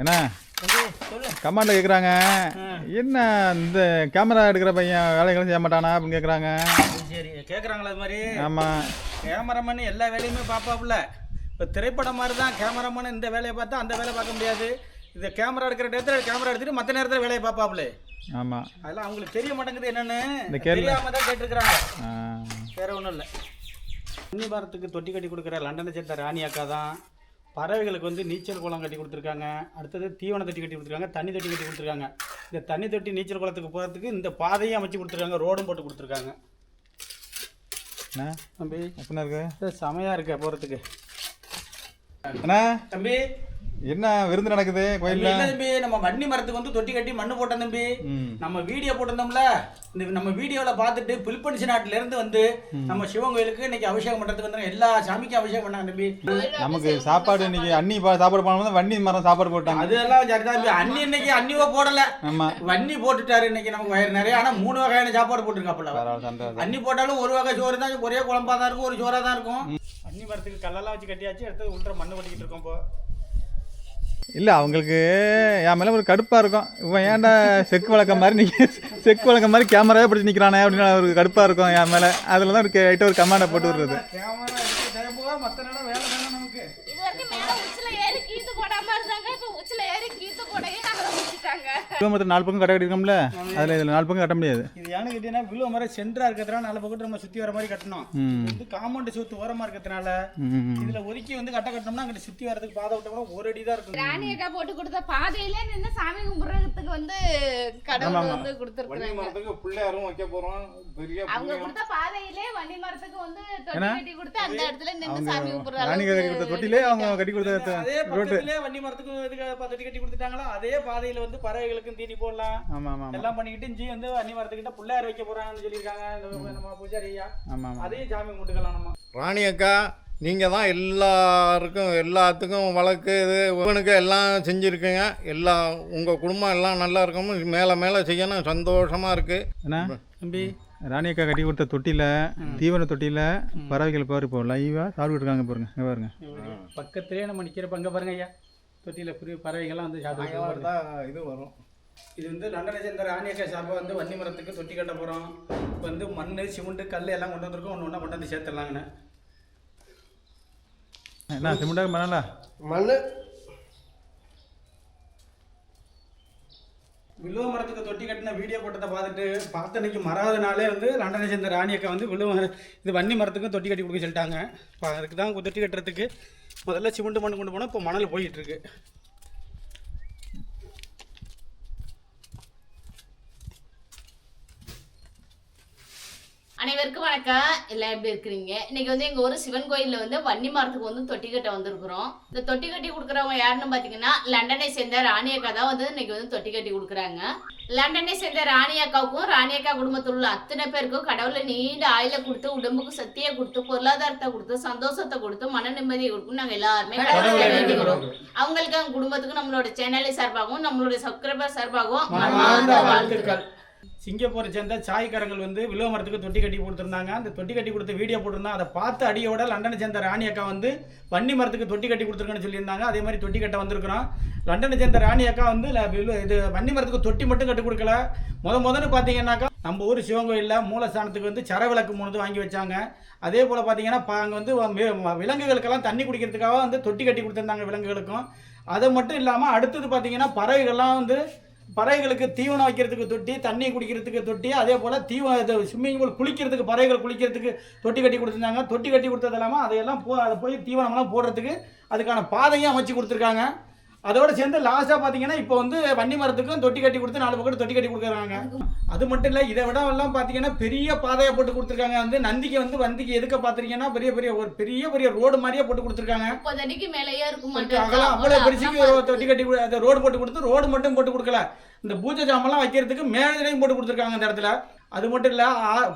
என்ன? கமாண்டில் கேட்குறாங்க என்ன இந்த கேமரா எடுக்கிற பையன் வேலைகளும் செய்ய மாட்டானா அப்படின்னு கேட்குறாங்க சரி கேட்குறாங்களா அது மாதிரி. ஆமாம் கேமராமேன் எல்லா வேலையுமே பார்ப்பாப்புல. இப்போ திரைப்படம் மாதிரி தான் கேமராமேன் இந்த வேலையை பார்த்தா அந்த வேலையை பார்க்க முடியாது. இந்த கேமரா எடுக்கிற நேரத்தில் கேமரா எடுத்துட்டு மற்ற நேரத்தில் வேலையை பார்ப்பாப்புல. ஆமாம் அதெல்லாம் அவங்களுக்கு தெரிய மாட்டேங்குது என்னன்னு. இந்த தெரியாம தான் கேட்டிருக்கிறாங்க. வேற ஒன்றும் இல்லை. அன்னி பாரத்துக்கு தொட்டி கட்டி கொடுக்குற லண்டனை சேர்ந்த ராணி அக்கா தான் பறவைகளுக்கு வந்து நீச்சல் குளம் கட்டி கொடுத்துருக்காங்க. அடுத்தது தீவன தொட்டி கட்டி கொடுத்துருக்காங்க. தண்ணி தொட்டி கட்டி கொடுத்துருக்காங்க. இந்த தண்ணி தொட்டி நீச்சல் குளத்துக்கு போகிறதுக்கு இந்த பாதையும் அமைச்சு கொடுத்துருக்காங்க. ரோடும் போட்டு கொடுத்துருக்காங்க. என்ன தம்பி எப்படின்னா இருக்கு? செமையாக இருக்க போகிறதுக்கு அண்ணா. தம்பி என்ன விருந்து நடக்குது கோயிலில்? தம்பி நம்ம வன்னி மரத்துக்கு வந்து தொட்டி கட்டி மண்ணு போட்டோம் தம்பி. நம்ம வீடியோ போட்டிருந்தோம்ல இந்த நம்ம வீடியோவில் பார்த்துட்டு பில்பன்சி நாட்டுல இருந்து வந்து நம்ம சிவன் கோயிலுக்கு இன்னைக்கு அபிஷேகம் பண்றதுக்கு வந்து எல்லா சாமிக்கும் அபிஷேகம் பண்ணாங்க தம்பி. நமக்கு சாப்பாடு இன்னைக்கு அண்ணி சாப்பாடு பண்ணும்போது வண்டி மரம் சாப்பாடு போட்டாங்க. அதெல்லாம் சரிதான் தம்பி. அன்னி இன்னைக்கு அன்னிவோ போடல. வன்னி போட்டுட்டாரு இன்னைக்கு நமக்கு வயிறு நிறைய. ஆனா மூணு வகையான சாப்பாடு போட்டிருக்காப்புல. அன்னி போட்டாலும் ஒரு வகை சோறு தான் ஒரே குழம்பா தான் இருக்கும் ஒரு சோறா தான் இருக்கும் அன்னி மரத்துக்கு கல்லெல்லாம் வச்சு கட்டியாச்சு அடுத்தது உள்ள மண்ணு கொட்டிக்கிட்டு இருக்கோம் இப்போ. இல்லை அவங்களுக்கு என் மேலே ஒரு கடுப்பாக இருக்கும். இவன் ஏன்டா செக்கு வழக்கம் மாதிரி நீ செக்கு வழக்கம் மாதிரி கேமராவே பிடிச்சி நிற்கிறானே அப்படின்னு ஒரு கடுப்பாக இருக்கும் என் மேலே. அதில் தான் ஒரு ரைட்டாக ஒரு கமாண்டை போட்டு விடுறது. ஆரம்பிச்சுட்டாங்க கிலோமீட்டர் நாலு பக்கம் கடை கட்டிருக்கோம்ல அதில் இதில் நாலு பக்கம் கட்ட முடியாது. இது ஏன்னு கேட்டீங்கன்னா விழுவ மாதிரி சென்டரா இருக்கிறதுனால நாலு பக்கத்து நம்ம சுத்தி வர மாதிரி கட்டணும். வந்து காம்பவுண்ட் சுத்து ஓரமா இருக்கிறதுனால இதுல ஒதுக்கி வந்து கட்ட கட்டணும்னா அங்கிட்டு சுத்தி வரதுக்கு பாதை விட்ட கூட ஒரு அடி தான் இருக்கும். ராணி அக்கா போட்டு கொடுத்த பாதையில நின்று சாமி கும்பிடுறதுக்கு வந்து கடவுள் வந்து கொடுத்துருக்காங்க மரத்துக்கு பிள்ளையாரும் வைக்க போறோம். பெரிய அவங்க கொடுத்த பாதையிலே வண்டி மரத்துக்கு வந்து தொட்டி கட்டி கொடுத்து அந்த இடத்துல நின்று சாமி கும்பிடுற ராணி கதை கொடுத்த தொட்டிலே அவங்க கட்டி கொடுத்த அதே பக்கத்திலே வண்டி மரத்துக்கு பத்தடி கட்டி கொடுத்துட்டாங்களா? அதே பாதையில வந்து பறவைகளுக்கும் தீனி போடலாம். ஆமாம் ஆமாம் எல்லாம் பண்ணிக்கிட்டு இஞ்சி வந்து வண்டி மரத்துக்கிட்ட பிள்ளையார் வைக்க போறாங்கன்னு சொல்லியிருக்காங்க. நம்ம பூஜாரி ஐயா. ஆமாம் அதையும் சாமி கும்பிட்டுக்கலாம் நம்ம. ராணி அக்கா நீங்கள் தான் எல்லாருக்கும் எல்லாத்துக்கும் வழக்கு இது. இவனுக்கு எல்லாம் செஞ்சுருக்கீங்க. எல்லா உங்கள் குடும்பம் எல்லாம் நல்லா இருக்கணும். மேலே மேலே செய்யணும். சந்தோஷமாக இருக்குது என்ன தம்பி. ராணி அக்கா கட்டி கொடுத்த தொட்டியில் தீவன தொட்டியில் பறவைகள் பாரு இப்போ லைவாக சாப்பிட்டு இருக்காங்க பாருங்க. இங்க பாருங்க. பக்கத்திலே நம்ம நிக்கிறப்ப அங்க பாருங்க ஐயா. தொட்டியில பறவைகள்லாம் வந்து சாப்பிட்டு. இது வரும். இது வந்து லண்டனை சேர்ந்த ராணியக்கா சார்பாக வந்து வன்னி மரத்துக்கு தொட்டி கட்ட போகிறோம் இப்போ வந்து மண் சிமெண்ட் கல் எல்லாம் கொண்டு வந்திருக்கோம். ஒன்று ஒன்றா கொண்டு வந்து சேர்த்துடலாங்கண்ணே. என்ன சிமெண்டாக பண்ணல மண் வில்லுவ மரத்துக்கு தொட்டி கட்டின வீடியோ போட்டதை பார்த்துட்டு பார்த்த அன்னைக்கு மறாவது நாளே வந்து லண்டனை சேர்ந்த ராணியக்கா வந்து வில்லுவ மர- இது வன்னி மரத்துக்கும் தொட்டி கட்டி கொடுக்க சொல்லிட்டாங்க. இப்போ அதுக்கு தான் தொட்டி கட்டுறதுக்கு முதல்ல சிமெண்ட் மண் கொண்டு போனால் இப்போ மணல் போயிட்டு அனைவருக்கும் வணக்கம். எல்லாம் எப்படி இருக்கிறீங்க? இன்னைக்கு வந்து எங்க ஊர் சிவன் கோயில்ல வந்து வன்னி மரத்துக்கு வந்து தொட்டி கட்ட வந்திருக்கிறோம். இந்த தொட்டி கட்டி கொடுக்குறவங்க யாருன்னு பாத்தீங்கன்னா லண்டனை சேர்ந்த ராணி அக்கா தான் வந்து இன்னைக்கு வந்து தொட்டி கட்டி கொடுக்குறாங்க. லண்டனை சேர்ந்த ராணி அக்காவுக்கும் ராணி அக்கா குடும்பத்தில் உள்ள அத்தனை பேருக்கும் கடவுளை நீண்ட ஆயில கொடுத்து உடம்புக்கு சக்தியை கொடுத்து பொருளாதாரத்தை கொடுத்து சந்தோஷத்தை கொடுத்து மன நிம்மதியை கொடுக்கும் நாங்க எல்லாருமே கடவுளை வேண்டிக்கிறோம். அவங்களுக்கு அவங்க குடும்பத்துக்கும் நம்மளோட சேனலை சார்பாகவும் நம்மளுடைய சப்ஸ்கிரைபர் சார்பாகவும் வாழ்த்துக்கள். சிங்கப்பூரை சேர்ந்த சாய்க்காரங்கள் வந்து வில்லுவ மரத்துக்கு தொட்டி கட்டி கொடுத்துருந்தாங்க. அந்த தொட்டி கட்டி கொடுத்த வீடியோ போட்டிருந்தோம் அதை பார்த்து அடியோட லண்டனை சேர்ந்த ராணி அக்கா வந்து வன்னி மரத்துக்கு தொட்டி கட்டி கொடுத்துருக்கேன்னு சொல்லியிருந்தாங்க. அதே மாதிரி தொட்டி கட்ட வந்திருக்கிறோம். லண்டனை சேர்ந்த ராணி அக்கா வந்து இது வன்னி மரத்துக்கு தொட்டி மட்டும் கட்டி கொடுக்கல. முத முதன்னு பார்த்தீங்கன்னாக்கா நம்ம ஊர் சிவன் கோயிலில் மூலஸ்தானத்துக்கு வந்து சர விளக்கு மூணு வாங்கி வச்சாங்க. அதே போல் பார்த்தீங்கன்னா அங்கே வந்து விலங்குகளுக்கெல்லாம் தண்ணி குடிக்கிறதுக்காக வந்து தொட்டி கட்டி கொடுத்துருந்தாங்க விலங்குகளுக்கும். அது மட்டும் இல்லாமல் அடுத்தது பார்த்தீங்கன்னா பறவைகள்லாம் வந்து பறவைகளுக்கு தீவனம் வைக்கிறதுக்கு தொட்டி தண்ணி குடிக்கிறதுக்கு தொட்டி அதே போல் தீவ இது ஸ்விம்மிங் பூல் குளிக்கிறதுக்கு பறவைகள் குளிக்கிறதுக்கு தொட்டி கட்டி கொடுத்துருந்தாங்க. தொட்டி கட்டி கொடுத்தது இல்லாமல் அதையெல்லாம் போ அதை போய் தீவனம்லாம் போடுறதுக்கு அதுக்கான பாதையும் அமைச்சு கொடுத்துருக்காங்க. அதோட சேர்ந்து லாஸ்ட்டாக பார்த்தீங்கன்னா இப்போ வந்து வன்னி மரத்துக்கும் தொட்டி கட்டி கொடுத்து நாலு பக்கம் தொட்டி கட்டி கொடுக்குறாங்க. அது மட்டும் இல்லை இதை விட எல்லாம் பார்த்தீங்கன்னா பெரிய பாதையை போட்டு கொடுத்துருக்காங்க. வந்து நந்திக்கு வந்து வந்திக்கு எதுக்க பார்த்துருக்கீங்கன்னா பெரிய பெரிய ஒரு பெரிய பெரிய ரோடு மாதிரியே போட்டு கொடுத்துருக்காங்க. முப்பது மேலேயே இருக்கும் அகலம் அவ்வளோ பெருசுக்கு தொட்டி கட்டி கொடு- அந்த ரோடு போட்டு கொடுத்து ரோடு மட்டும் போட்டு கொடுக்கல. இந்த பூஜை ஜாமெல்லாம் வைக்கிறதுக்கு மேலையும் போட்டு கொடுத்துருக்காங்க இந்த இடத்துல. அது மட்டும் இல்லை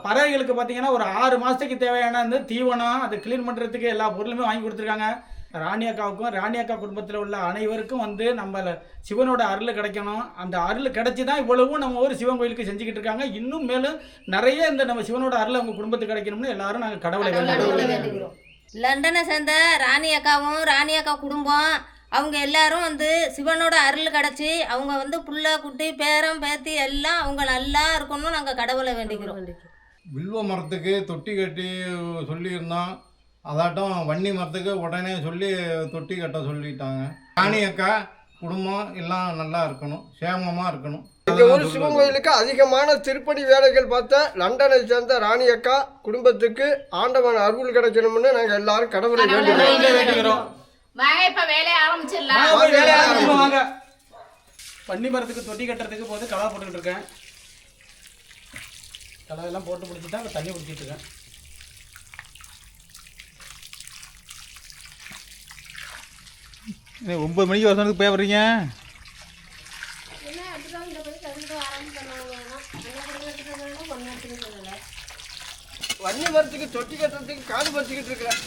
பறவைகளுக்கு பார்த்தீங்கன்னா ஒரு ஆறு மாதத்துக்கு தேவையான அந்த தீவனம் அதை க்ளீன் பண்ணுறதுக்கு எல்லா பொருளுமே வாங்கி கொடுத்துருக்காங்க. ராணி அக்காவுக்கும் ராணி அக்கா குடும்பத்தில் உள்ள அனைவருக்கும் வந்து நம்ம சிவனோட அருள் கிடைக்கணும். அந்த அருள் கிடைச்சி தான் இவ்வளவும் நம்ம ஊர் சிவன் கோயிலுக்கு செஞ்சுக்கிட்டு இருக்காங்க. இன்னும் மேலும் நிறைய இந்த நம்ம சிவனோட அருள் அவங்க குடும்பத்துக்கு கிடைக்கணும்னு எல்லாரும் நாங்கள் கடவுளை கடவுளை வேண்டுகிறோம். வேண்டிக்கிறோம். லண்டனை சேர்ந்த ராணி அக்காவும் ராணி அக்கா குடும்பம் அவங்க எல்லாரும் வந்து சிவனோட அருள் கிடச்சி அவங்க வந்து புள்ள குட்டி பேரம் பேத்தி எல்லாம் அவங்க நல்லா இருக்கணும்னு நாங்கள் கடவுளை வேண்டிக்கிறோம் வில்வ மரத்துக்கு தொட்டி கட்டி சொல்லியிருந்தோம் அதாட்டம் வன்னி மரத்துக்கு உடனே சொல்லி தொட்டி கட்ட சொல்லிட்டாங்க. ராணி அக்கா குடும்பம் எல்லாம் நல்லா இருக்கணும் சேமமாக இருக்கணும். எங்க ஊர் சிவன் கோயிலுக்கு அதிகமான திருப்பணி வேலைகள் பார்த்த லண்டனை சேர்ந்த ராணி அக்கா குடும்பத்துக்கு ஆண்டவன் அருள் கிடைக்கணும்னு நாங்க எல்லாரும் கடவுளை வேண்டுகிறோம். வாங்க இப்ப வேலையை ஆரம்பிச்சிடலாம். மரத்துக்கு தொட்டி கட்டுறதுக்கு போது களை போட்டுக்கிட்டு இருக்கேன். களை எல்லாம் போட்டு பிடிச்சிட்டா தண்ணி குடிச்சிட்டு இருக்கேன். ஏய், ஒன்பது மணிக்கு வர சொன்னதுக்கு போய் வர்றீங்க? வன்னி மரத்துக்கு தொட்டி கட்டுறதுக்கு காடு பறிச்சுக்கிட்டு இருக்கிறேன்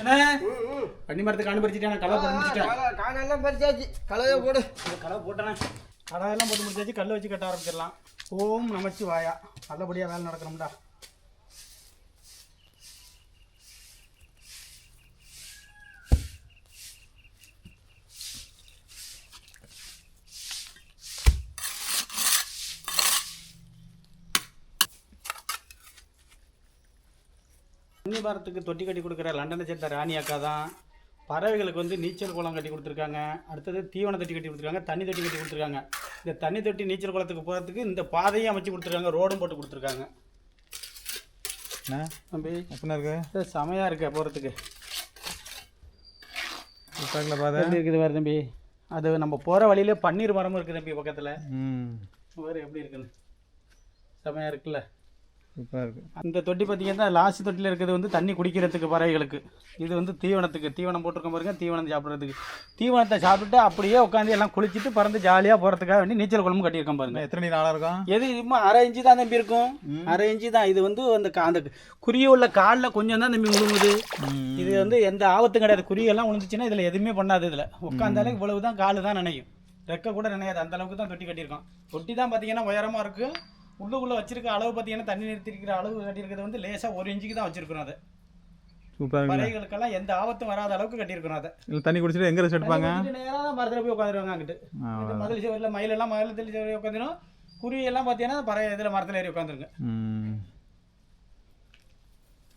என்ன? வன்னி மரத்துக்கு போட்டு முடிச்சிட்டேன் களை- காடெல்லாம் பறிச்சாச்சு. களைய போடு. இந்த களை போட்டேனே. கடாயெல்லாம் போட்டு முடிச்சாச்சு கல் வச்சு கட்ட ஆரம்பிச்சிடலாம். ஓம் நமச்சி வாயா நல்லபடியாக வேலை நடக்கணும்டா. வன்னி தொட்டி கட்டி கொடுக்குற லண்டனை சேர்ந்த ராணி அக்கா தான். பறவைகளுக்கு வந்து நீச்சல் குளம் கட்டி கொடுத்துருக்காங்க. அடுத்தது தீவன தொட்டி கட்டி கொடுத்துருக்காங்க. தண்ணி தொட்டி கட்டி கொடுத்துருக்காங்க. இந்த தண்ணி தொட்டி நீச்சல் குளத்துக்கு போகிறதுக்கு இந்த பாதையும் அமைச்சு கொடுத்துருக்காங்க. ரோடும் போட்டு கொடுத்துருக்காங்க. என்ன? தம்பி அப்படின்னா இருக்கு? செமையாக இருக்கு போகிறதுக்கு பாத எப்படி இருக்குது பாரு தம்பி. அது நம்ம போகிற வழியிலே பன்னீர் மரமும் இருக்குது தம்பி பக்கத்தில். வேறு எப்படி இருக்குன்னு. செமையாக இருக்குல்ல? சூப்பராக இருக்கு. அந்த தொட்டி பார்த்தீங்கன்னா லாஸ்ட் தொட்டியில் இருக்கிறது வந்து தண்ணி குடிக்கிறதுக்கு பறவைகளுக்கு. இது வந்து தீவனத்துக்கு தீவனம் போட்டிருக்க பாருங்க தீவனம் சாப்பிட்றதுக்கு. தீவனத்தை சாப்பிட்டுட்டு அப்படியே உட்காந்து எல்லாம் குளிச்சுட்டு பறந்து ஜாலியாக போகிறதுக்காக வேண்டி நீச்சல் குளமும் கட்டியிருக்கோம் பாருங்க. எத்தனை நீர் ஆளாக இருக்கும்? எது இதுமா அரை இன்ச்சு தான் தம்பி இருக்கும். அரை இன்ச்சு தான். இது வந்து அந்த அந்த குருவி உள்ள காலில் கொஞ்சம் தான் தம்பி விழுங்குது இது வந்து எந்த ஆபத்தும் கிடையாது. குருவியெல்லாம் விழுந்துச்சுன்னா இதில் எதுவுமே பண்ணாது இதில். உட்காந்தாலே இவ்வளவு தான் காலு தான் நினையும். ரெக்க கூட நினையாது. அந்த அளவுக்கு தான் தொட்டி கட்டியிருக்கோம். தொட்டி தான் பார்த்தீங்கன்னா உயரமாக இருக்கும் உள்ளுக்குள்ளே வச்சிருக்க அளவு பார்த்தீங்கன்னா தண்ணி நிறுத்திருக்கிற அளவு கட்டியிருக்கிறது வந்து லேசாக ஒரு இன்ச்சுக்கு தான் வச்சிருக்கிறோம் அதை. பறவைகளுக்கெல்லாம் எந்த ஆபத்தும் வராத அளவுக்கு கட்டியிருக்கிறோம் அதை. இல்லை தண்ணி குடிச்சிட்டு எங்கே ரெஸ்ட் எடுப்பாங்க? நேராக மரத்தில் போய் உட்காந்துருவாங்க அங்கிட்டு. மதில் செவரில் மயிலெல்லாம் மயிலத்தில் செவரி உட்காந்துரும். குருவி எல்லாம் பார்த்தீங்கன்னா பறவை இதில் மரத்தில் ஏறி உட்காந்துருங்க.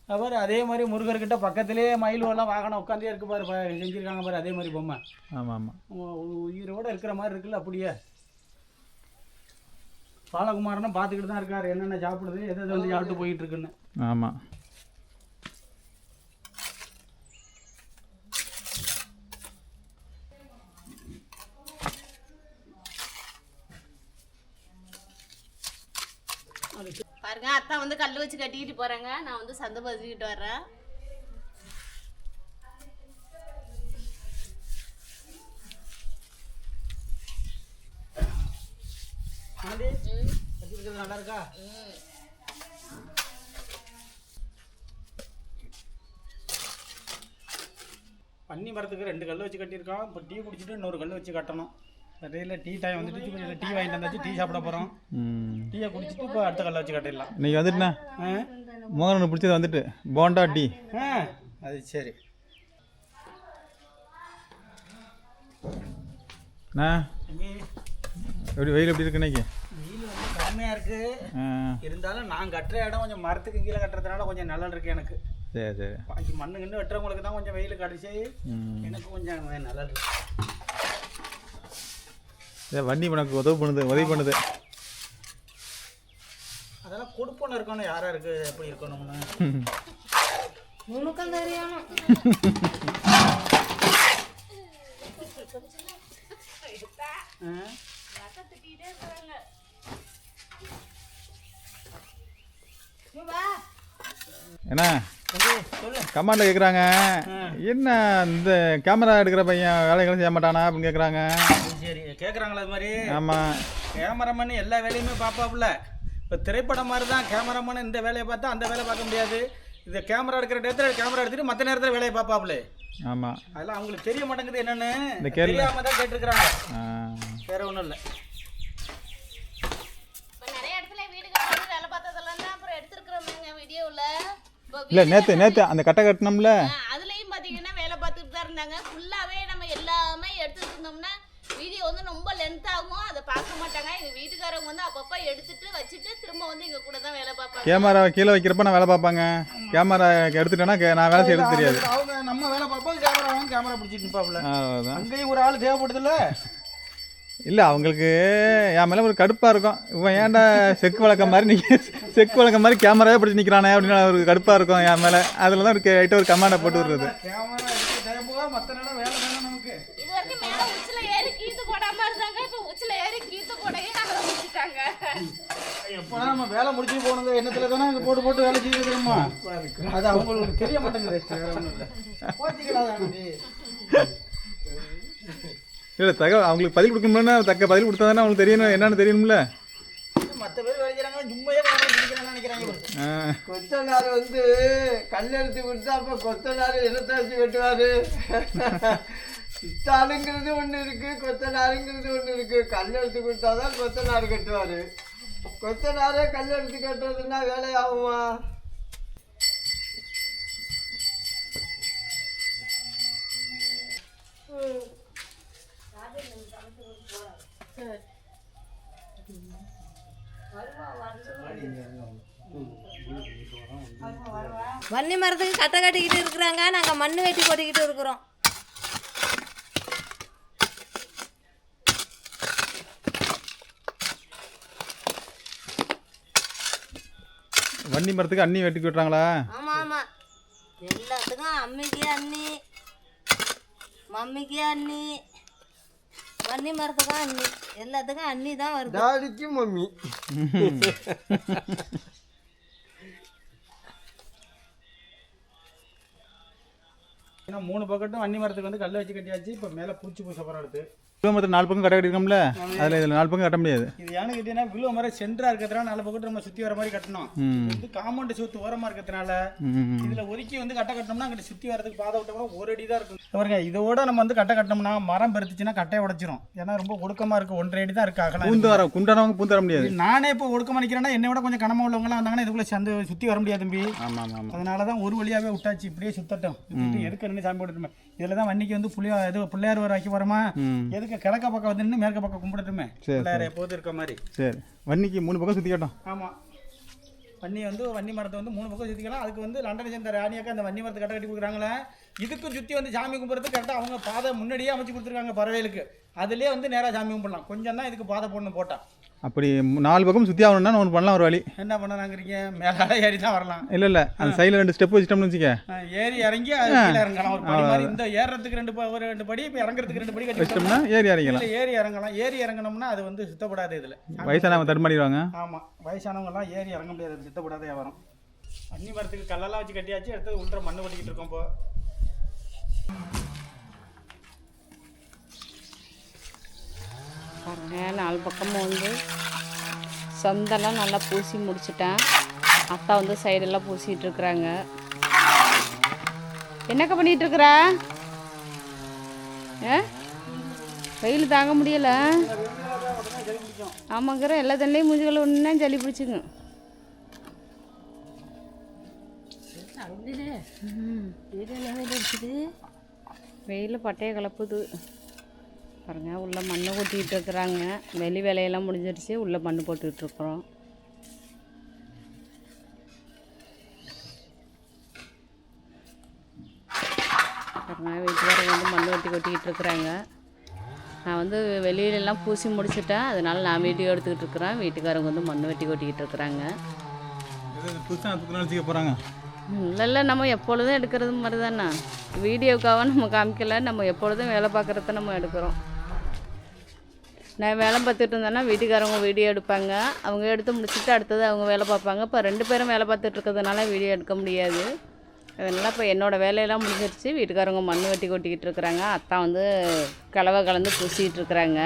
அப்புறம் அதே மாதிரி முருகர்கிட்ட பக்கத்திலே மயில் எல்லாம் வாகனம் உட்காந்தே இருக்கு பாரு செஞ்சிருக்காங்க பாரு அதே மாதிரி பொம்மை. ஆமாம். ஆமாம் உயிரோட இருக்கிற மாதிரி இருக்குல்ல அப்படியே. பாலகுமாரனும் பார்த்துக்கிட்டு தான் இருக்காரு. என்னென்ன சாப்பிடுது எது எது வந்து சாப்பிட்டு போயிட்டு இருக்குன்னு ஆமாம் பாருங்க அத்தா வந்து கல் வச்சு கட்டிக்கிட்டு போறாங்க. நான் வந்து சந்தை பதிச்சுக்கிட்டு வர்றேன். ஆண்டி, கட்டி நல்லா இருக்கா? பன்னி மரத்துக்கு ரெண்டு கல் வச்சு கட்டியிருக்கோம் இப்போ டீ குடிச்சிட்டு இன்னொரு கல் வச்சு கட்டணும். இடையில டீ டைம் வந்துட்டு கொஞ்சம் டீ வாங்கிட்டு வந்தாச்சு டீ சாப்பிட போகிறோம் ம். டீயை குடிச்சிட்டு இப்போ அடுத்த கல்லை வச்சு கட்டிடலாம். இன்னைக்கு வந்துட்டுண்ணா? மோகன் பிடிச்சது வந்துட்டு போண்டா டீ. ஆ. அது சரி. அண்ணா? எப்படி வெயில் எப்படி இருக்கு இன்னைக்கு? வெயில் வந்து கடுமையாக இருக்குது ஆ. இருந்தாலும் நான் கட்டுற இடம் கொஞ்சம் மரத்துக்கு கீழே கட்டுறதுனால கொஞ்சம் நிழல் இருக்கு எனக்கு. சரி சரி. பாக்கி மண்ணு கிண்ணு வெட்டுறவங்களுக்கு தான் கொஞ்சம் வெயில் கடிச்சு எனக்கு கொஞ்சம் நிழல் இருக்கு. வண்டி உனக்கு உதவி பண்ணுது உதவி பண்ணுது. அதெல்லாம் கொடுப்போன்னு இருக்கணும். யாரா இருக்கு எப்படி இருக்கணும்னு. உனக்கும் தெரியும். ஆ? என்ன? தம்பி, சொல்லு கமாண்டில் கேட்குறாங்க என்ன இந்த கேமரா எடுக்கிற பையன் வேலைகளும் செய்ய மாட்டானா அப்படின்னு கேட்குறாங்க சரி கேட்குறாங்களா அது மாதிரி. ஆமாம் கேமராமேன் எல்லா வேலையுமே பார்ப்பாப்புல. இப்போ திரைப்படம் மாதிரி தான் கேமராமேன் இந்த வேலையை பார்த்தா அந்த வேலையை பார்க்க முடியாது. இந்த கேமரா எடுக்கிற நேரத்தில் கேமரா எடுத்துட்டு மற்ற நேரத்தில் வேலையை பார்ப்பாப்புல. ஆமாம் அதெல்லாம் அவங்களுக்கு தெரிய மாட்டேங்குது என்னன்னு. இந்த கேள்வி- தெரியாம தான் கேட்டிருக்கிறாங்க வேற ஒன்றும் இல்லை. இல்லை நேற்று நேற்று அந்த கட்டை கட்டினோம்ல. அதுலயும் பாத்தீங்கன்னா வேலை பார்த்துட்டு தான் இருந்தாங்க. ஃபுல்லாவே நம்ம எல்லாமே எடுத்துட்டு இருந்தோம்னா வீடியோ வந்து ரொம்ப லென்த் ஆகும். அதை பார்க்க மாட்டாங்க. எங்க வீட்டுக்காரங்க வந்து அப்பப்ப எடுத்துட்டு வச்சுட்டு திரும்ப வந்து எங்க கூட தான் வேலை பார்ப்பாங்க. கேமரா கீழே வைக்கிறப்ப நான் வேலை பார்ப்பாங்க. கேமரா எடுத்துட்டேன்னா கே- நான் வேலை செய்யறது தெரியாது. அவங்க நம்ம வேலை பார்ப்போம் கேமரா வாங்க கேமரா பிடிச்சிட்டு அதான் அங்கேயும் ஒரு ஆள் தேவைப்படுதுல்ல? இல்லை அவங்களுக்கு என் மேலே ஒரு கடுப்பாக இருக்கும். இவன் ஏன்டா செக்கு வழக்கம் மாதிரி நிற்க செக்கு வழக்கம் மாதிரி கேமராவே பிடிச்சி நிற்கிறானே அப்படின்னு ஒரு கடுப்பாக இருக்கும் என் மேலே. அதில் தான் ஒரு ரைட்டாக ஒரு கமாண்டை போட்டு விடுறது. கேமரா எடுத்து தேவைப்போக மற்ற நேரம் வேலை வேணும் நமக்கு இது வரைக்கும் மேல உச்சில ஏறி கீத்து போடாம இருந்தாங்க. இப்ப உச்சில ஏறி கீத்து போடவே ஆரம்பிச்சுட்டாங்க எப்போனா நம்ம வேலை முடிச்சு போனது எண்ணத்துல தானே அங்கே போட்டு போட்டு வேலை செய்ய தெரியுமா அது அவங்களுக்கு தெரிய மாட்டேங்குது இல்ல. தகவல் அவங்களுக்கு பதில் கொடுக்கணும்னா தக்க பதில் கொடுத்தா தானே அவங்களுக்கு தெரியணும். என்னன்னு தெரியணும்ல? மத்த பேர் வேலை செய்யறாங்க சும்மையே கொத்தனார் வந்து கல் எடுத்து கொடுத்தா அப்போ கொத்தனார் இடத்த வச்சு வெட்டுவார்? சித்தாளுங்கிறது ஒன்று இருக்கு கொத்தனாருங்கிறது ஒன்று இருக்கு. கல் எடுத்து கொடுத்தா தான் கொத்தனார் கட்டுவார். கொத்தனாரே கல் எடுத்து கட்டுறதுன்னா வேலையாகுமா வன்னி மரத்துக்கு கட்டை கட்டிக்கிட்டு இருக்கிறாங்க. நாங்கள் மண் வெட்டி கொட்டிக்கிட்டு இருக்கிறோம். வண்டி மரத்துக்கு அண்ணி வெட்டி விட்டுறாங்களா? ஆமாம் ஆமாம் எல்லாத்துக்கும் அம்மிக்கு அண்ணி மம்மிக்கு அண்ணி வன்னி மரத்துக்கும் அண்ணி. எல்லாத்துக்கும் அண்ணி தான் வருது. டாடிக்கு மம்மி. ஏன்னா மூணு பக்கட்டும் வன்னி மரத்துக்கு வந்து கல் வச்சு கட்டியாச்சு. இப்போ மேலே பூச்சி பூச போகிற அடுத்து. கிலோமீட்டர் நாலு பக்கம் கட்டை கட்டிருக்கோம்ல அதில் இதில் நாலு பக்கம் கட்ட முடியாது. இது ஏன்னு கேட்டீங்கன்னா விழுவ மரம் சென்டரா இருக்கிறதுனால நாலு பக்கத்து நம்ம சுத்தி வர மாதிரி கட்டணும். இது வந்து காம்பவுண்ட் சுத்து ஓரமா இருக்கிறதுனால. இதுல ஒதுக்கி வந்து கட்டை கட்டினோம்னா அங்கிட்டு சுத்தி வரதுக்கு பாதை விட்டோம்னா ஒரு அடி தான் இருக்கும் பாருங்க இதோட நம்ம வந்து கட்டை கட்டினோம்னா மரம் பெருத்துச்சுன்னா கட்டையை உடைச்சிரும். ஏன்னா ரொம்ப ஒடுக்கமா இருக்கு ஒன்றரை அடி தான் இருக்கு அகலம் பூந்து. வர குண்டானவங்க பூந்து வர முடியாது. நானே இப்போ ஒடுக்கமா நிக்கிறேன்னா என்னை விட கொஞ்சம் கனமா உள்ளவங்கலாம் வந்தாங்கன்னா இதுக்குள்ள சந்து சுத்தி வர முடியாது தம்பி. ஆமாம் ஆமாம் அதனால தான் ஒரு வழியாவே விட்டாச்சு இப்படியே சுத்தட்டும். சுத்திட்டு எதுக்கு நின்று சாமி போட்டுட்டுமே இதில் தான் வன்னிக்கு வந்து புளியா இது பிள்ளையார் வர வைக்க போகிறோமா எதுக்கு கிழக்க பக்கம் வந்து நின்று மேற்க பக்கம் கும்பிடட்டுமே? பிள்ளையார் எப்போதும் இருக்க மாதிரி. சரி. வன்னிக்கு மூணு பக்கம் சுற்றி காட்டும். ஆமாம் வன்னி வந்து வன்னி மரத்தை வந்து மூணு பக்கம் சுற்றிக்கலாம் அதுக்கு வந்து லண்டன் சேர்ந்த ராணியாக்கா அந்த வன்னி மரத்தை கட்ட கட்டி கொடுக்குறாங்களே. இதுக்கும் சுற்றி வந்து சாமி கும்பிட்றது கரெக்டாக அவங்க பாதை முன்னாடியே அமைச்சு கொடுத்துருக்காங்க பறவைகளுக்கு. அதுலேயே வந்து நேராக சாமி கும்பிடலாம். கொஞ்சம் தான் இதுக்கு பாதை போடணும் போட்டா. அப்படி நாலு பக்கம் சுற்றி ஆகணும்னா ஒன்று பண்ணலாம் ஒரு வழி. என்ன பண்ணலாங்கிறீங்க? மேலால ஏறி தான் வரலாம். இல்லை இல்லை. அந்த சைடில் ரெண்டு ஸ்டெப் வச்சிட்டோம்னு வச்சுக்க. ஏறி இறங்கி இறங்கலாம். ஒரு படி மாதிரி இந்த ஏறுறதுக்கு ரெண்டு ஒரு ரெண்டு படி இப்போ இறங்குறதுக்கு ரெண்டு படி கட்டி வச்சிட்டோம்னா ஏறி இறங்கிக்கலாம் இல்ல, ஏறி இறங்கலாம். ஏறி இறங்கணும்னா அது வந்து சுத்தப்படாது இதில். வயசானவங்க தடுமாடிடுவாங்க ஆமாம் வயசானவங்கலாம் ஏறி இறங்க முடியாது. சுத்தப்படாத வியாபாரம். அன்னி மரத்துக்கு கல்லெல்லாம் வச்சு கட்டியாச்சு அடுத்தது உள்ள மண்ணு கொட்டிக்கிட்டு இருக்கோம் இப்போ. பாருங்க நாலு பக்கமும் வந்து சொந்தெல்லாம் நல்லா பூசி முடிச்சிட்டேன். அத்தா வந்து சைடெல்லாம் பூசிட்டு இருக்கிறாங்க. என்னக்கா பண்ணிட்டு இருக்கிற? ஏ? வெயில் தாங்க முடியல. ஆமாங்கிற எல்லா தண்ணிலையும் மூஞ்சிகள் ஒன்றா சளி பிடிச்சிங்க. வெயில் பட்டையை கலப்புது. பாருங்க உள்ள மண்ணை கொட்டிக்கிட்டு இருக்கிறாங்க. வெளி வேலையெல்லாம் முடிஞ்சிருச்சு. உள்ள மண் போட்டுக்கிட்டு இருக்கிறோம். பாருங்க வீட்டுக்காரங்க வந்து மண் வெட்டி கொட்டிக்கிட்டு இருக்கிறாங்க. நான் வந்து வெளியிலலாம் பூசி முடிச்சிட்டேன். அதனால நான் வீடியோ எடுத்துக்கிட்டு இருக்கிறேன். வீட்டுக்காரங்க வந்து மண் வெட்டி கொட்டிக்கிட்டு இருக்கிறாங்க. போகிறாங்க இல்லை இல்லை நம்ம எப்பொழுதும் எடுக்கிறது மாதிரி தானே. வீடியோக்காக நம்ம காமிக்கல. நம்ம எப்பொழுதும் வேலை பார்க்குறத நம்ம எடுக்கிறோம். நான் வேலை பார்த்துட்டு இருந்தேன்னா வீட்டுக்காரவங்க வீடியோ எடுப்பாங்க. அவங்க எடுத்து முடிச்சுட்டு அடுத்தது அவங்க வேலை பார்ப்பாங்க. இப்போ ரெண்டு பேரும் வேலை பார்த்துட்டு இருக்கிறதுனால வீடியோ எடுக்க முடியாது. அதனால் இப்போ என்னோடய வேலையெல்லாம் முடிஞ்சிருச்சு. வீட்டுக்காரவங்க மண் வெட்டி கொட்டிக்கிட்டு இருக்கிறாங்க. அத்தா வந்து கலவை கலந்து பூசிக்கிட்டு இருக்கிறாங்க.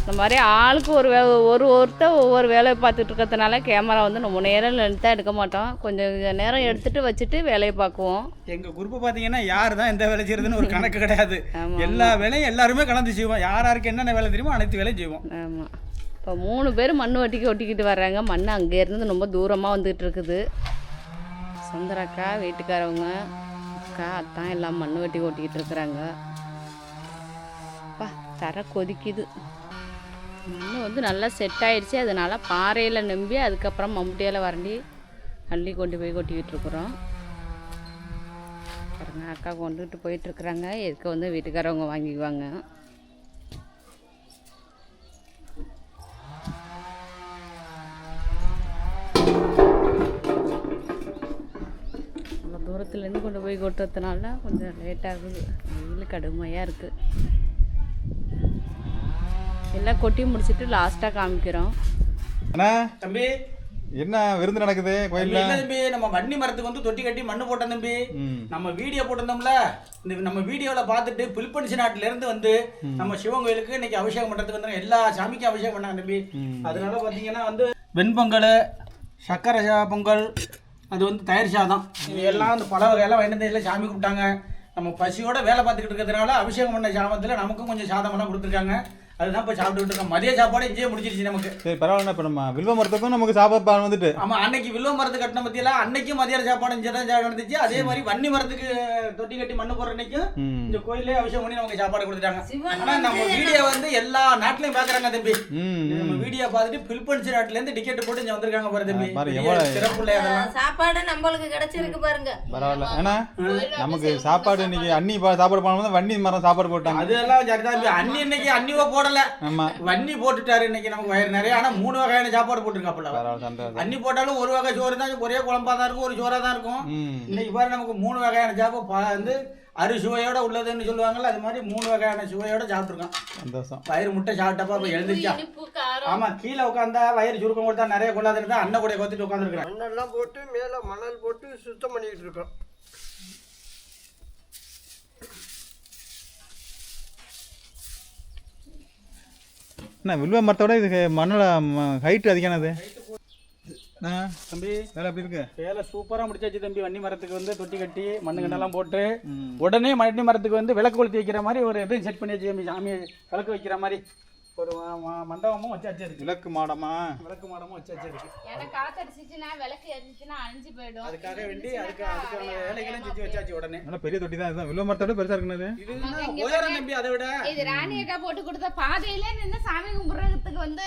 இந்த மாதிரி ஆளுக்கு ஒரு வே ஒரு ஒருத்தர் ஒவ்வொரு வேலையை பார்த்துட்டு இருக்கிறதுனால கேமரா வந்து ரொம்ப நேரம் லென்த்தாக எடுக்க மாட்டோம். கொஞ்சம் நேரம் எடுத்துகிட்டு வச்சுட்டு வேலையை பார்க்குவோம். எங்கள் குரூப்பு பார்த்தீங்கன்னா யார் தான் எந்த வேலை செய்யறதுன்னு ஒரு கணக்கு கிடையாது. எல்லா வேலையும் எல்லாருமே கலந்து செய்வோம். யார் யாருக்கு என்னென்ன வேலை தெரியுமோ அனைத்து வேலையும் செய்வோம். ஆமாம் இப்போ மூணு பேர் மண் வெட்டிக்கு ஒட்டிக்கிட்டு வர்றாங்க. மண் அங்கேருந்து ரொம்ப தூரமாக வந்துகிட்டு இருக்குது. சுந்தர அக்கா வீட்டுக்காரவங்க அக்கா அத்தான் எல்லாம் மண் வெட்டி ஓட்டிக்கிட்டு இருக்கிறாங்க. அப்பா தர கொதிக்குது. மண் வந்து நல்லா செட் ஆயிடுச்சு. அதனால பாறையில் நம்பி அதுக்கப்புறம் மம்முட்டியால் வரண்டி அள்ளி கொண்டு போய் கொட்டிக்கிட்டு இருக்கிறோம். பாருங்க அக்கா கொண்டுகிட்டு போயிட்டுருக்குறாங்க எதுக்கு வந்து வீட்டுக்காரவங்க வாங்கிக்குவாங்க. அவ்வளோ தூரத்துலேருந்து கொண்டு போய் கொட்டுறதுனால கொஞ்சம் லேட் ஆகுது. வெயில் கடுமையாக இருக்குது எல்லாம் கொட்டி முடிச்சிட்டு லாஸ்ட்டாக காமிக்கிறோம். அண்ணா தம்பி. என்ன விருந்து நடக்குது கோயில்ல? இல்ல தம்பி. நம்ம வன்னி மரத்துக்கு வந்து தொட்டி கட்டி மண்ணு போட்டோம் தம்பி. நம்ம வீடியோ போட்டிருந்தோம்ல. இந்த நம்ம வீடியோல பார்த்துட்டு பில்பன்சி நாட்டுல இருந்து வந்து நம்ம சிவன் கோயிலுக்கு இன்னைக்கு அபிஷேகம் பண்றதுக்கு வந்து எல்லா சாமிக்கும் அபிஷேகம் பண்ணாங்க தம்பி. அதனால பாத்தீங்கன்னா வந்து வெண்பொங்கல் சக்கரை பொங்கல் அது வந்து தயாரிச்சா சாதம். எல்லாம் அந்த பல வகையெல்லாம் வாங்கிட்டு சாமி கும்பிட்டாங்க. நம்ம பசியோட வேலை பார்த்துக்கிட்டு இருக்கிறதுனால அபிஷேகம் பண்ண சாமத்தில் நமக்கும் கொஞ்சம் சாதமெல்லாம் கொடுத்துருக்காங்க. அதுதான் இப்போ சாப்பிட்டுட்டு இருக்கோம். மதிய சாப்பாடு இங்கேயே முடிஞ்சிருச்சு நமக்கு. சரி பரவாயில்ல இப்போ நம்ம வில்வ மரத்துக்கும் நமக்கு சாப்பாடு வந்துட்டு. ஆமா அன்னைக்கு வில்வ மரத்து கட்டின பத்தியெல்லாம் அன்னைக்கும் மதியான சாப்பாடு இங்கே தான் இருந்துச்சு அதே மாதிரி வன்னி மரத்துக்கு தொட்டி கட்டி மண்ணு போடுற அன்னைக்கும் ம். இந்த கோயிலே அபிஷேகம் பண்ணி நமக்கு சாப்பாடு கொடுத்துட்டாங்க. சிவன் ஆனா நம்ம வீடியோ வந்து எல்லா நாட்டிலையும் பாக்குறாங்க தம்பி. நம்ம வீடியோ பார்த்துட்டு பிலிப்பன்ஸ் நாட்டுல இருந்து டிக்கெட் போட்டு இங்க வந்திருக்காங்க பாரு தம்பி. பாரு, பெரிய எவ்வளவு- சிறப்பு இல்லை அதெல்லாம் சாப்பாடு நம்மளுக்கு கிடைச்சிருக்கு பாருங்க. பரவாயில்ல. ஏன்னா நமக்கு சாப்பாடு இன்னைக்கு அன்னி சாப்பாடு பண்ணும்போது வன்னி மரம் சாப்பாடு போட்டாங்க. அதெல்லாம் சரிதான் தம்பி. அன்னி இன்னைக்கு அன்னிவோ போடல. வன்னி போட்டுட்டாரு இன்னைக்கு நமக்கு வயிறு நிறைய. ஆனா மூணு வகையான சாப்பாடு போட்டிருக்காப்புல. அன்னி போட்டாலும் ஒரு வகை சோறு தான் ஒரே குழம்பா தான் இருக்கும் ஒரு சோறா தான் இருக்கும். இன்னைக்கு பாரு நமக்கு மூணு வகையான சாப்பாடு பா- வந்து அறு சுவையோட உள்ளதுன்னு சொல்லுவாங்கல்ல அது மாதிரி மூணு வகையான சுவையோட சாப்பிட்டுருக்கோம் சந்தோஷம். வயிறு முட்டை சாப்பிட்டப்ப இப்போ எழுந்திருச்சா. இனிப்பு காரம். ஆமா கீழே உட்காந்தா வயிறு சுருக்கம் கொடுத்தா நிறைய கொள்ளாதுன்னு தான் அண்ணன் கூட கொத்திட்டு உட்காந்துருக்கிறேன். மண்ணெல்லாம் போட்டு மேலே மணல் போட்டு சுத்தம் பண்ணிக்கிட்டு இருக்கோம் என்ன வில்வ மரத்தோட இது மண்ணோட ஹைட் அதிகமானது. ஆ தம்பி வேலை எப்படி இருக்கு? வேலை சூப்பரா முடிச்சாச்சு தம்பி. வன்னி மரத்துக்கு வந்து தொட்டி கட்டி மண்ணு கண்ணெல்லாம் போட்டு. உடனே வன்னி மரத்துக்கு வந்து விளக்கு கொளுத்தி வைக்கிற மாதிரி ஒரு இது செட் பண்ணி வச்சு தம்பி. சாமி விளக்கு வைக்கிற மாதிரி. ஒரு மண்டபமும் வச்சாச்சு இருக்கு விளக்கு மாடமா? விளக்கு மாடமும் வச்சாச்சு இருக்கு எனக்கு காத்தடிச்சிச்சுன்னா விளக்கு எரிஞ்சிச்சுன்னா அழிஞ்சு போயிடும். அதுக்காக வேண்டி அதுக்கு அதுக்கான வேலைகளும் செஞ்சு வச்சாச்சு உடனே. நல்ல பெரிய தொட்டி தான் இதுதான். வில்வ மரத்தோட பெருசா இருக்குனது இது என்ன உயரம் தம்பி அதை விட? இது ராணி அக்கா போட்டு கொடுத்த பாதையில நின்று சாமி கும்பிடுறதுக்கு வந்து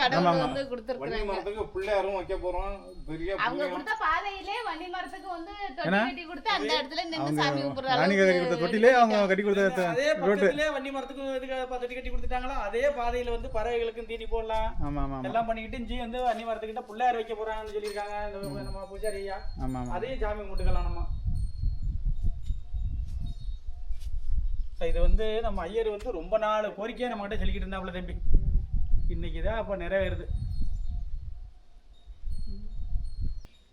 கடவுள் வந்து கொடுத்துருக்குறாங்க. மரத்துக்கு பிள்ளையாரும் வைக்க போகிறோம் பெரிய அவங்க கொடுத்த பாதையிலே வண்டி மரத்துக்கு வந்து தொட்டி ஏன்னா? கட்டி கொடுத்து அந்த இடத்துல நின்று சாமி கும்பிடுற ராணி கொடுத்த தொட்டிலே அவங்க கட்டி கொடுத்த அதே பக்கத்திலே வண்டி மரத்துக்கு தொட்டி கட்டி கொடுத்துட்டாங்களா? அதே பாதையில வந்து பறவைகளுக்கும் தீனி போடலாம். ஆமா ஆமா ஆமா. எல்லாம் பண்ணிக்கிட்டு இஞ்சி வந்து வன்னி மரத்துக்கிட்ட பிள்ளையார் வைக்க போறாங்கன்னு சொல்லியிருக்காங்க. நம்ம பூஜாரி ஐயா. ஆமா ஆமா. அதையும் சாமி கும்பிட்டுக்கலாம் நம்ம. இது வந்து நம்ம ஐயர் வந்து ரொம்ப நாள் கோரிக்கையை நம்ம கிட்ட சொல்லிக்கிட்டு இருந்தாப்புல தம்பி. இன்னைக்கு தான் அப்போ நிறைவேறுது.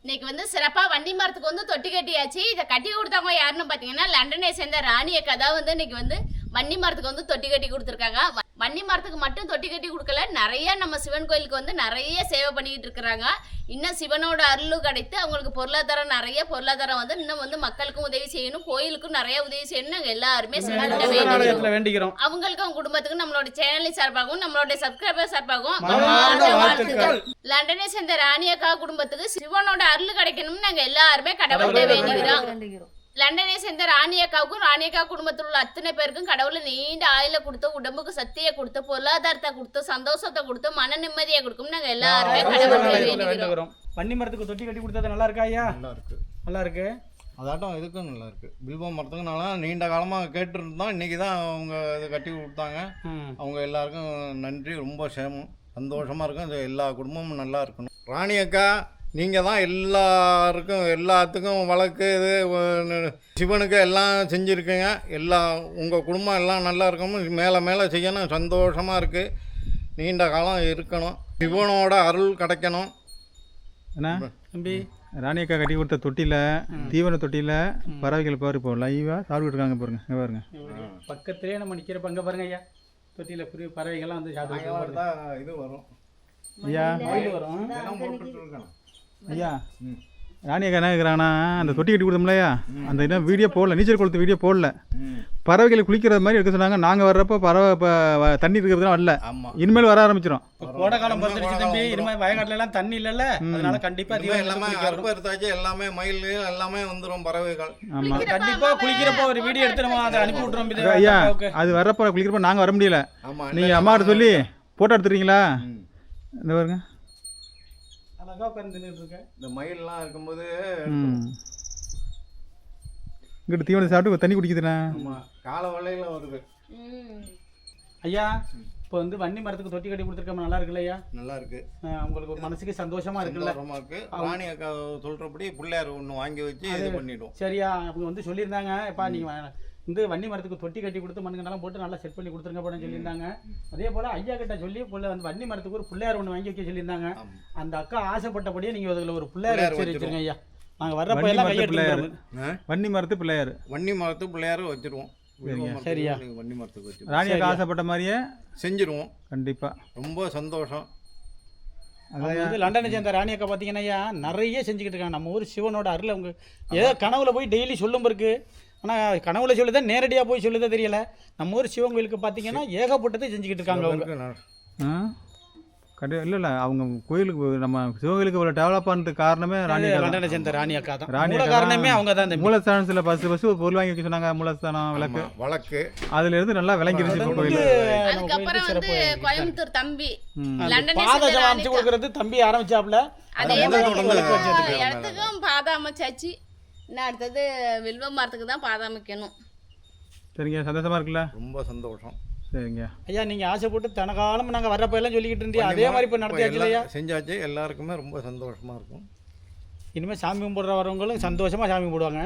இன்னைக்கு வந்து சிறப்பா வண்டி மரத்துக்கு வந்து தொட்டி கட்டியாச்சு. இதை கட்டி கொடுத்தவங்க யாருன்னு பாத்தீங்கன்னா லண்டனை சேர்ந்த ராணி அக்கா தான் வந்து இன்னைக்கு வந்து வன்னி மரத்துக்கு வந்து தொட்டி கட்டி கொடுத்துருக்காங்க. வன்னி மரத்துக்கு மட்டும் தொட்டி கட்டி கொடுக்கல. நிறைய நம்ம சிவன் கோயிலுக்கு வந்து நிறைய சேவை பண்ணிக்கிட்டு இருக்கிறாங்க. இன்னும் சிவனோட அருளும் கிடைத்து அவங்களுக்கு பொருளாதாரம் நிறைய பொருளாதாரம் வந்து இன்னும் வந்து மக்களுக்கும் உதவி செய்யணும். கோயிலுக்கும் நிறைய உதவி செய்யணும் நாங்க எல்லாருமே சிவன்கிட்ட வேண்டிக்கிறோம். அவங்களுக்கும் அவங்க குடும்பத்துக்கும் நம்மளோட சேனலின் சார்பாகவும் நம்மளோட சப்ஸ்கிரைபர் சார்பாகவும். லண்டனை சேர்ந்த ராணி அக்கா குடும்பத்துக்கு சிவனோட அருள் கிடைக்கணும்னு நாங்க எல்லாருமே கடவுள்கிட்ட வேண்டிக்கிறோம். லண்டனை சேர்ந்த ராணி அக்காவுக்கும் ராணி அக்கா குடும்பத்தில் உள்ள அத்தனை பேருக்கும் கடவுளை நீண்ட ஆயுள கொடுத்து உடம்புக்கு சக்தியை கொடுத்து பொருளாதாரத்தை கொடுத்து சந்தோஷத்தை கொடுத்து மன நிம்மதியை கொடுக்கும் நாங்க எல்லாருமே வேண்டுகிறோம். வன்னி மரத்துக்கு தொட்டி கட்டி கொடுத்தது நல்லா இருக்கா ஐயா? நல்லா இருக்கு நல்லா இருக்கு அதாட்டம் இதுக்கும் நல்லா இருக்கு பில்வம் மரத்துக்கும் நல்லா நீண்ட காலமாக கேட்டுருந்தோம். இன்னைக்கு தான் அவங்க இதை கட்டி கொடுத்தாங்க. அவங்க எல்லாருக்கும் நன்றி ரொம்ப சேமம் சந்தோஷமாக இருக்கும். இது எல்லா குடும்பமும் நல்லா இருக்கணும். ராணி அக்கா நீங்கள் தான் எல்லாருக்கும் எல்லாத்துக்கும் வழக்கு இது சிவனுக்கு எல்லாம் செஞ்சுருக்கீங்க. எல்லா உங்கள் குடும்பம் எல்லாம் நல்லா இருக்கணும். மேலே மேலே செய்யணும். சந்தோஷமாக இருக்குது நீண்ட காலம் இருக்கணும். சிவனோட அருள் கிடைக்கணும். என்ன? தம்பி. ராணி அக்கா கட்டி கொடுத்த தொட்டில தீவன தொட்டில பறவைகள் பாரு இப்போ லைவா சாப்பிட்டு இருக்காங்க பாருங்க. இங்க பாருங்க. பக்கத்திலே நம்ம நிக்கிறப்ப அங்க பாருங்க ஐயா. தொட்டியில புரிய பறவைகள்லாம் வந்து சாப்பிட்டு இது வரும். ஐயா. வரும். ஐயா. ராணியக்கா என்ன கேட்குறாங்கன்னா அந்த தொட்டி கட்டி கொடுத்தோம்லையா அந்த இன்னும் வீடியோ போடல நீச்சல் குளத்து வீடியோ போடல. பறவைகள் குளிக்கிறது மாதிரி எடுக்க சொன்னாங்க. நாங்கள் வர்றப்போ பறவை இப்போ தண்ணி இருக்கிறதுலாம் வரல. இனிமேல் வர ஆரம்பிச்சிடும் கோடை காலம் பிறந்துருச்சு தம்பி. இனிமேல் வயக்காட்டுல எல்லாம் தண்ணி இல்லைல்ல. அதனால கண்டிப்பா இனிமே தீவனம் எல்லாமே குளிக்க வரும். அற்ப எடுத்தாச்சு எல்லாமே மயில் எல்லாமே வந்துடும் பறவைகள். ஆமாம் கண்டிப்பா குளிக்கிறப்போ ஒரு வீடியோ எடுத்து நம்ம அதை அனுப்பி விட்டுறோம். ஐயா. அது வர்றப்போ குளிக்கிறப்போ நாங்கள் வர முடியல. நீங்கள் அம்மாட்ட சொல்லி ஃபோட்டோ எடுத்துறீங்களா இந்த பாருங்க. அழகா உட்கார்ந்து நின்னுட்டு இருக்கேன். இந்த மயில்லாம் இருக்கும்போது இங்கிட்டு தீவனம் சாப்பிட்டு தண்ணி குடிக்குதுண்ணா. ஆமாம் கால வலையில் வருது. ஐயா இப்போ வந்து வன்னி மரத்துக்கு தொட்டி கட்டி கொடுத்துருக்கோம் நல்லா இருக்குல்ல ஐயா? நல்லா இருக்கு. உங்களுக்கு ஒரு மனசுக்கு சந்தோஷமா இருக்குல்ல? சந்தோஷமா இருக்கு. ராணி அக்கா சொல்றபடி பிள்ளையார் ஒன்று வாங்கி வச்சு இது பண்ணிடும் சரியா அவங்க வந்து சொல்லியிருந்தாங்க. எப்பா நீங்க வ- இந்த வன்னி மரத்துக்கு தொட்டி கட்டி கொடுத்து மண்ணுங்கெல்லாம் போட்டு நல்லா செட் பண்ணி கொடுத்துருங்க போன்னு சொல்லியிருந்தாங்க. அதே போல ஐயா கிட்ட சொல்லி புள்ள வந்து வன்னி மரத்துக்கு ஒரு பிள்ளையார் ஒன்று வாங்கி வைக்க சொல்லியிருந்தாங்க. அந்த அக்கா ஆசைப்பட்டபடியே நீங்க அதுல ஒரு பிள்ளையார் வச்சு வச்சிருங்க ஐயா. நாங்க வர்றப்ப எல்லாம் பிள்ளையார். வன்னி மரத்து பிள்ளையார். வன்னி மரத்து பிள்ளையார் வச்சிருவோம். சரியா. வன்னி மரத்துக்கு வச்சிருவோம் ராணியக்கா ஆசைப்பட்ட மாதிரியே செஞ்சிருவோம். கண்டிப்பாக ரொம்ப சந்தோஷம். வந்து லண்டனை சேர்ந்த ராணி அக்கா பார்த்தீங்கன்னா ஐயா நிறைய செஞ்சுக்கிட்டு இருக்காங்க. நம்ம ஊர் சிவனோட அருள் அவங்க ஏதோ கனவுல போய் டெய்லி சொல்லும் இருக்கு ஆனால் கனவுல சொல்லுதான் நேரடியாக போய் சொல்லுதே தெரியல. நம்ம ஊர் சிவன் கோயிலுக்கு பார்த்தீங்கன்னா ஏகப்பட்டதை செஞ்சுக்கிட்டு இருக்காங்க அவங்க. இருக்கு நான் ஆ? கண்டி இல்லை இல்லை அவங்க கோயிலுக்கு நம்ம சிவகோயிலுக்கு இவ்வளோ டெவலப் ஆனதுக்கு காரணமே தான். லண்டனை சேர்ந்த ராணி அக்கா தான். ராணி காரணமே. அவங்க தான் மூலஸ்தானத்தில் ஃபஸ்ட்டு ஃபஸ்ட்டு ஒரு பொருள் வாங்கி வைக்க சொன்னாங்க மூலஸ்தானம் விளக்கு. வழக்கு அதுல இருந்து நல்லா விளங்கிருச்சு கோயில். அதுக்கப்புறம் வந்து கோயம்புத்தூர் தம்பி. பாதை அமைச்சு கொடுக்கறது தம்பி ஆரம்பிச்சாப்ல. அதே மாதிரி. இடத்துக்கும் பாதை அமைச்சாச்சு. இன்னும் அடுத்தது வில்வ மரத்துக்கு தான் பாதை அமைக்கணும் சரிங்க சந்தோஷமா இருக்குல்ல ரொம்ப சந்தோஷம் சரிங்க ஐயா நீங்க ஆசைப்பட்டு தனகாலம் நாங்க வர்றப்ப எல்லாம் சொல்லிக்கிட்டு இருந்தீங்க அதே மாதிரி இப்போ நடத்தியாச்சு இல்லையா செஞ்சாச்சு எல்லாருக்குமே ரொம்ப சந்தோஷமா இருக்கும் இனிமேல் சாமி கும்பிடுற வரவங்களும் சந்தோஷமா சாமி கும்பிடுவாங்க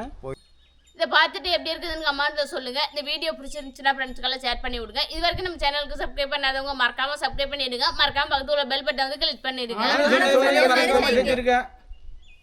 இதை பார்த்துட்டு எப்படி இருக்குதுன்னு கமெண்ட்ல சொல்லுங்க இந்த வீடியோ பிடிச்சிருந்துச்சுன்னா ஃப்ரெண்ட்ஸ்க்கெல்லாம் ஷேர் பண்ணி விடுங்க இது வரைக்கும் நம்ம சேனலுக்கு சப்ஸ்கிரைப் பண்ணாதவங்க மறக்காம சப்ஸ்கிரைப் பண்ணிடுங்க மறக்காம பக்கத்துல உள்ள பெல் பட்டன் வந்து கிளிக் பண்ணிடுங்க